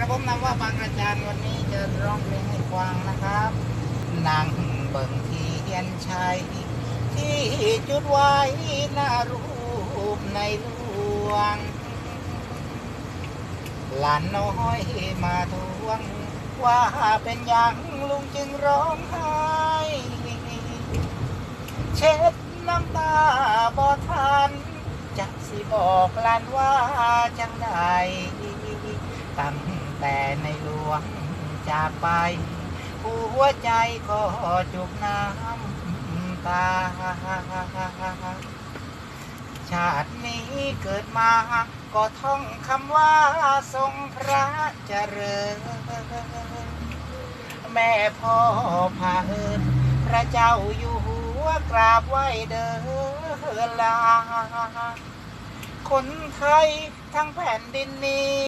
ระผมนำว่าบางอาจารย์วันนี้จะร้องเพลงให้ฟังนะครับนั่งเบิ่งที่เฮียนชัยที่จุดไว้หน้ารูปในหลวง หลานน้อยมาทวง ว่าเป็นหยังลุงจึงร้องไห้เช็ดน้ำตาบ่ทันจะสิบอกหลานว่าจังใดตั้ง ในหลวงจากไป หัวใจก็จุกน้ำตา ชาตินี้เกิดมา ก็ท่องคำว่าทรงพระเจริญ แม่พ่อพาเอิญพระเจ้าอยู่หัวกราบไหว้เดินลาคนไทยทั้งแผ่นดินนี้